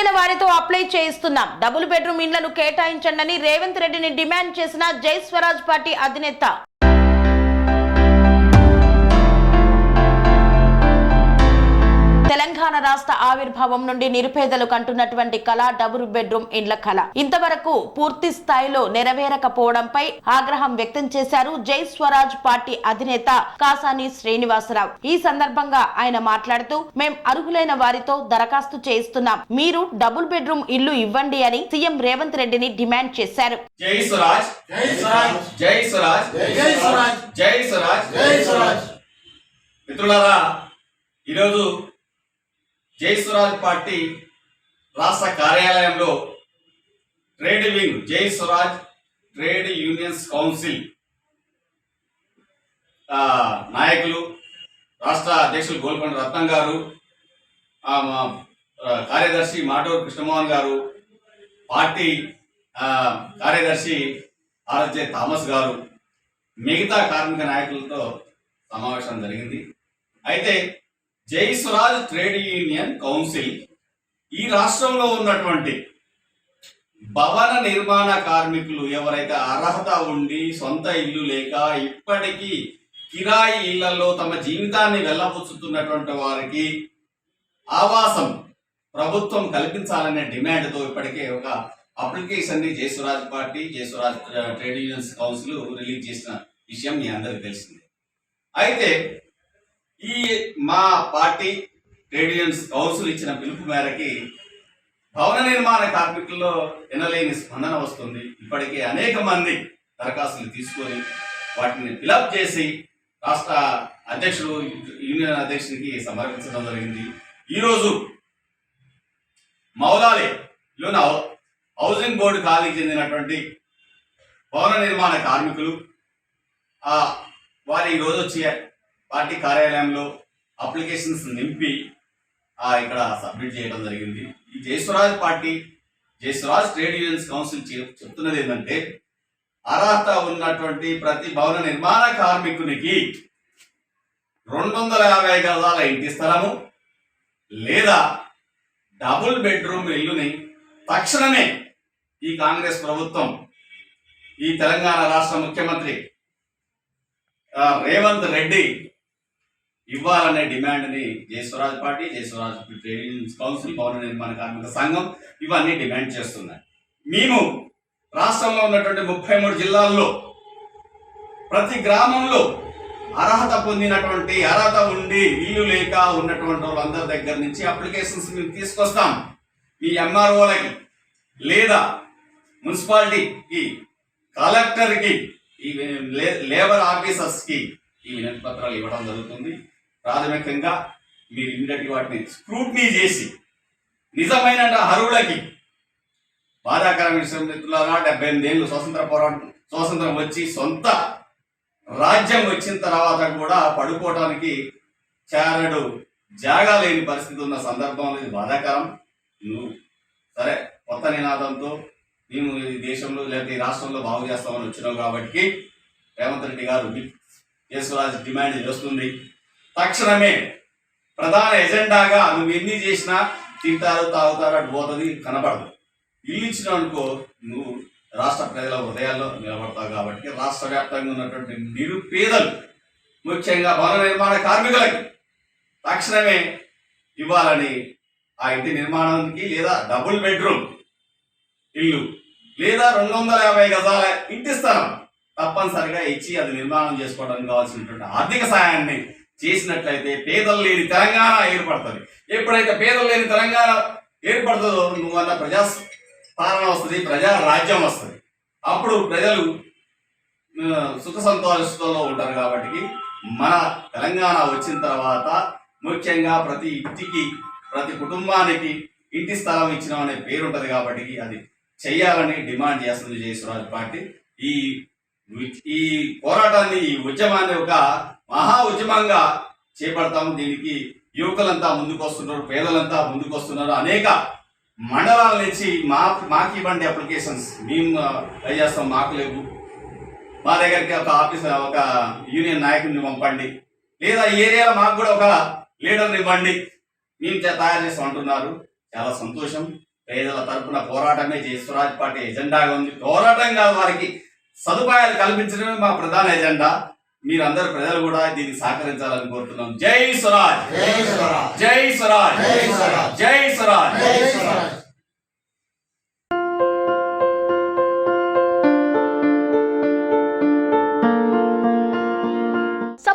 అర్హులైన వారితో apply చేయిస్తున్నాం. Double bedroom ఇండ్లను కేటాయించండి రేవంత్ రెడ్డిని డిమాండ్ చేసిన జై స్వరాజ్ పార్టీ అధినేత రాష్ట్ర ఆవిర్భావం నుండి నిరుపేదలకు అంటున్నటువంటి కళ డబుల్ బెడ్రూమ్ ఇండ్ల కళ. ఇంతవరకు పూర్తి స్థాయిలో నెరవేరకపోవడంపై ఆగ్రహం వ్యక్తం చేశారు జై స్వరాజ్ పార్టీ అధినేత కాసాని శ్రీనివాసరావు. ఈ సందర్భంగా ఆయన మాట్లాడుతూ మేం అర్హులైన వారితో దరఖాస్తు చేయిస్తున్నాం. మీరు డబుల్ బెడ్రూమ్ ఇల్లు ఇవ్వండి అని సీఎం రేవంత్ రెడ్డిని డిమాండ్ చేశారు. జై స్వరాజ్. జై స్వరాజ్. జై స్వరాజ్. జై స్వరాజ్. జై స్వరాజ్. జై స్వరాజ్. మిత్రులారా ఈరోజు జై స్వరాజ్ పార్టీ రాష్ట్ర కార్యాలయంలో ట్రేడ్ వింగ్ జై స్వరాజ్ ట్రేడ్ యూనియన్స్ కౌన్సిల్ నాయకులు రాష్ట్ర అధ్యక్షులు గోల్కొండ రత్నం గారు కార్యదర్శి మాటూరు కృష్ణమోహన్ గారు పార్టీ కార్యదర్శి ఆర్జే థామస్ గారు మిగతా కార్మిక నాయకులతో సమావేశం జరిగింది. అయితే జై స్వరాజ్ ట్రేడ్ యూనియన్ కౌన్సిల్ ఈ రాష్ట్రంలో ఉన్నటువంటి భవన నిర్మాణ కార్మికులు ఎవరైతే అర్హత ఉండి సొంత ఇల్లు లేక ఇప్పటికీ కిరాయి ఇళ్ళలో తమ జీవితాన్ని వెళ్ళబుచ్చుతున్నటువంటి వారికి ఆవాసం ప్రభుత్వం కల్పించాలనే డిమాండ్తో ఇప్పటికే ఒక అప్లికేషన్ని Jai Swaraj party Jai Swaraj trade unions council release చేసిన విషయం మీ అందరికి తెలిసింది. అయితే ఈ మా పార్టీ ట్రేడ్ యూనియన్స్ కౌన్సిల్ ఇచ్చిన పిలుపు మేరకి భవన నిర్మాణ కార్మికుల్లో వినలేని స్పందన వస్తుంది. ఇప్పటికే అనేక మంది దరఖాస్తులు తీసుకొని వాటిని ఫిలప్ చేసి రాష్ట్ర అధ్యక్షుడు యూనియన్ అధ్యక్షునికి సమర్పించడం జరిగింది. ఈరోజు మౌలాలి లోన హౌసింగ్ బోర్డు ఖాళీకి చెందినటువంటి భవన నిర్మాణ కార్మికులు వారు ఈరోజు వచ్చి పార్టీ కార్యాలయంలో అప్లికేషన్స్ నింపి ఇక్కడ సబ్మిట్ చేయడం జరిగింది. ఈ Jai Swaraj party Jai Swaraj trade unions council చెప్తున్నది ఏంటంటే అర్హత ఉన్నటువంటి ప్రతి భవన నిర్మాణ కార్మికునికి రెండు వందల యాభై గజాల ఇంటి స్థలము లేదా డబుల్ బెడ్రూమ్ ఇల్లుని తక్షణమే ఈ కాంగ్రెస్ ప్రభుత్వం ఈ తెలంగాణ రాష్ట్ర ముఖ్యమంత్రి రేవంత్ రెడ్డి ఇవ్వాలనే డిమాండ్ని Jai Swaraj party Jai Swaraj trade unions council పౌర నిర్మాణ కార్మిక సంఘం ఇవన్నీ డిమాండ్ చేస్తున్నాయి. మేము రాష్ట్రంలో ఉన్నటువంటి ముప్పై మూడు జిల్లాల్లో ప్రతి గ్రామంలో అర్హత పొందినటువంటి అర్హత ఉండి ఇల్లు లేక ఉన్నటువంటి వాళ్ళందరి దగ్గర నుంచి అప్లికేషన్స్ మేము తీసుకొస్తాం. మీ ఎంఆర్ఓలకి లేదా మున్సిపాలిటీకి కలెక్టర్కి ఈ లే- లేబర్ ఆఫీసర్స్కి ఈ వినతి పత్రాలు ఇవ్వడం జరుగుతుంది. ప్రాథమికంగా మీరు ఇమ్మీడియట్ వాటిని స్క్రూట్నీ చేసి నిజమైన అరువులకి బాధాకరమైన విషయం డెబ్బై ఎనిమిది ఏళ్ళు స్వతంత్ర పోరాటం స్వాతంత్రం వచ్చి సొంత రాజ్యం వచ్చిన తర్వాత కూడా పడుకోవటానికి చేరడు జాగా లేని పరిస్థితి ఉన్న సందర్భంలో ఇది బాధాకరం. నువ్వు సరే కొత్త నినాదంతో మేము ఈ దేశంలో లేకపోతే ఈ రాష్ట్రంలో బాగు చేస్తామని వచ్చినావు కాబట్టి రేవంత్ రెడ్డి గారు యేసురాజ్ డిమాండ్ చేస్తుంది. తక్షణమే ప్రధాన ఎజెండాగా నువ్వు ఎన్ని చేసినా తింటారు తాగుతారు అటు పోతుంది కనపడదు. ఇల్లు ఇచ్చినావు అనుకో నువ్వు రాష్ట్ర ప్రజల హృదయాల్లో నిలబడతావు కాబట్టి రాష్ట్ర వ్యాప్తంగా ఉన్నటువంటి నిరుపేదలు ముఖ్యంగా భవన నిర్మాణ కార్మికులకి తక్షణమే ఇవ్వాలని ఆ ఇంటి నిర్మాణానికి లేదా డబుల్ బెడ్రూమ్ ఇల్లు లేదా రెండు వందల యాభై గజాల ఇంటి స్థలం తప్పనిసరిగా ఇచ్చి అది నిర్మాణం చేసుకోవడానికి కావాల్సినటువంటి ఆర్థిక సహాయాన్ని చేసినట్లయితే పేదలు లేని తెలంగాణ ఏర్పడుతుంది. ఎప్పుడైతే పేదలు లేని తెలంగాణ ఏర్పడుతుందో నువ్వన్న ప్రజా పాలన వస్తుంది ప్రజా రాజ్యం వస్తుంది. అప్పుడు ప్రజలు సుఖ సంతోషంలో ఉంటారు కాబట్టి మన తెలంగాణ వచ్చిన తర్వాత ముఖ్యంగా ప్రతి ఇంటికి ప్రతి కుటుంబానికి ఇంటి స్థలం ఇచ్చిన అనే పేరు ఉంటుంది కాబట్టి అది చెయ్యాలని డిమాండ్ చేస్తుంది జయసురాజ్ పార్టీ. ఈ ఈ పోరాటాన్ని ఈ ఉద్యమాన్ని ఒక మహా ఉద్యమంగా చేపడతాము. దీనికి యువకులంతా ముందుకు వస్తున్నారు పేదలంతా ముందుకు వస్తున్నారు అనేక మండలాల నుంచి మా మాకు ఇవ్వండి అప్లికేషన్స్ మేము ట్రై చేస్తాం. మాకు లేవు. మా దగ్గరికి ఒక ఆఫీస్ ఒక యూనియన్ నాయకుడిని పంపండి. లేదా ఏరియాలో మాకు కూడా ఒక లీడర్ని ఇవ్వండి. మేము తయారు చేస్తాం అంటున్నారు. చాలా సంతోషం. పేదల తరపున పోరాటమే జై స్వరాజ్ పార్టీ ఎజెండాగా ఉంది. పోరాటంగా వారికి. సదుపాయాలు కల్పించడమే మా ప్రధాన ఎజెండా. మీరందరూ ప్రజలు కూడా దీనికి సహకరించాలని కోరుతున్నాం. జై స్వరాజ్. జై స్వరాజ్. జై స్వరాజ్. జై స్వరాజ్.